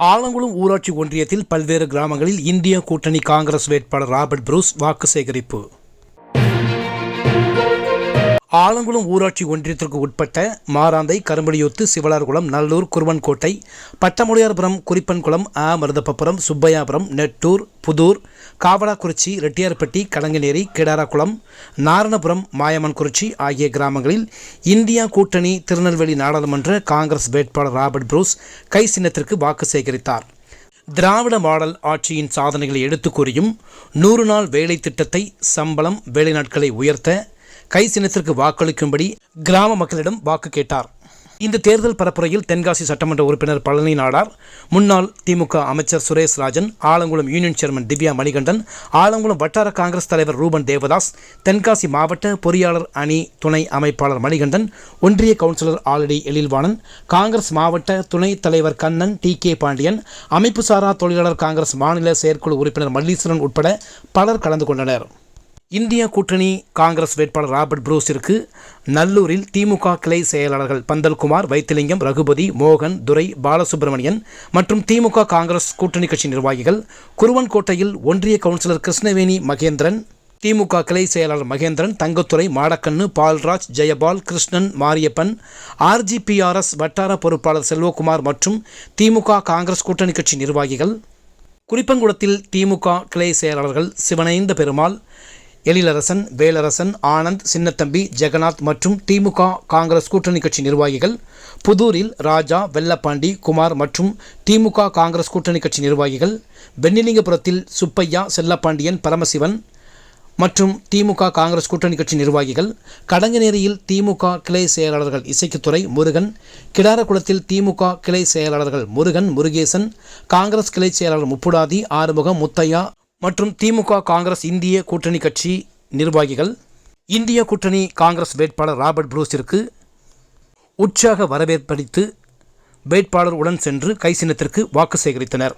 ஆலங்குளம் ஊராட்சி ஒன்றியத்தில் பல்வேறு கிராமங்களில் இந்திய கூட்டணி காங்கிரஸ் வேட்பாளர் ராபர்ட் புரூஸ் வாக்கு சேகரிப்பு. ஆலங்குளம் ஊராட்சி ஒன்றியத்திற்கு உட்பட்ட மாராந்தை கரும்படியூத்து சிவலார்குளம் நல்லூர் குருவன்கோட்டை பட்டமுடையார்புரம் குறிப்பன்குளம் ஆ மருதப்பபுரம் சுப்பையாபுரம் நெட்டூர் புதூர் காவலாக்குறிச்சி ரெட்டியார்பட்டி கடங்கநேரி கிடாராக்குளம் நாரணபுரம் மாயமன்குறிச்சி ஆகிய கிராமங்களில் இந்தியா கூட்டணி திருநெல்வேலி நாடாளுமன்ற காங்கிரஸ் வேட்பாளர் ராபர்ட் புரூஸ் கை சின்னத்திற்கு வாக்கு சேகரித்தார். திராவிட மாடல் ஆட்சியின் சாதனைகளை எடுத்துக் கூறியும் நூறு நாள் வேலை திட்டத்தை சம்பளம் வேலை நாட்களை உயர்த்த கை சின்னத்திற்கு வாக்களிக்கும்படி கிராம மக்களிடம் வாக்கு கேட்டார். இந்த தேர்தல் பரப்புரையில் தென்காசி சட்டமன்ற உறுப்பினர் பழனி நாடார் முன்னாள் திமுக அமைச்சர் சுரேஷ் ராஜன் ஆலங்குளம் யூனியன் சேர்மன் திவ்யா மணிகண்டன் ஆலங்குளம் வட்டார காங்கிரஸ் தலைவர் ரூபன் தேவதாஸ் தென்காசி மாவட்ட பொறியாளர் அணி துணை அமைப்பாளர் மணிகண்டன் ஒன்றிய கவுன்சிலர் ஆலடி எழில்வாணன் காங்கிரஸ் மாவட்ட துணைத் தலைவர் கண்ணன் டி கே பாண்டியன் அமைப்புசாரா தொழிலாளர் காங்கிரஸ் மாநில செயற்குழு உறுப்பினர் மல்லீஸ்வரன் உட்பட பலர் கலந்து கொண்டனர். இந்திய கூட்டணி காங்கிரஸ் வேட்பாளர் ராபர்ட் புரூஸிற்கு நல்லூரில் திமுக கிளை செயலாளர்கள் பந்தல்குமார் வைத்திலிங்கம் ரகுபதி மோகன் துரை பாலசுப்ரமணியன் மற்றும் திமுக காங்கிரஸ் கூட்டணி கட்சி நிர்வாகிகள் குருவன்கோட்டையில் ஒன்றிய கவுன்சிலர் கிருஷ்ணவேணி மகேந்திரன் திமுக கிளை செயலாளர் மகேந்திரன் தங்கத்துறை மாடக்கண்ணு பால்ராஜ் ஜெயபால் கிருஷ்ணன் மாரியப்பன் ஆர்ஜிபிஆர்எஸ் வட்டார பொறுப்பாளர் செல்வகுமார் மற்றும் திமுக காங்கிரஸ் கூட்டணி கட்சி நிர்வாகிகள் குறிப்பங்குளத்தில் திமுக கிளை செயலாளர்கள் சிவனைந்த பெருமாள் எழிலரசன் வேலரசன் ஆனந்த் சின்னத்தம்பி ஜெகநாத் மற்றும் திமுக காங்கிரஸ் கூட்டணி கட்சி நிர்வாகிகள் புதூரில் ராஜா வெள்ளப்பாண்டி குமார் மற்றும் திமுக காங்கிரஸ் கூட்டணி கட்சி நிர்வாகிகள் வெண்ணிலிங்கபுரத்தில் சுப்பையா செல்லப்பாண்டியன் பரமசிவன் மற்றும் திமுக காங்கிரஸ் கூட்டணி கட்சி நிர்வாகிகள் கடங்கநேரியில் திமுக கிளை செயலாளர்கள் இசைக்குத்துறை முருகன் கிடாரக்குளத்தில் திமுக கிளை செயலாளர்கள் முருகன் முருகேசன் காங்கிரஸ் கிளை செயலாளர் முப்புடாதி ஆறுமுகம் முத்தையா மற்றும் திமுக காங்கிரஸ் இந்திய கூட்டணி கட்சி நிர்வாகிகள் இந்திய கூட்டணி காங்கிரஸ் வேட்பாளர் ராபர்ட் புரூஸிற்கு உற்சாக வரவேற்பளித்து வேட்பாளர் உடன் சென்று கைசினத்திற்கு வாக்கு சேகரித்தனர்.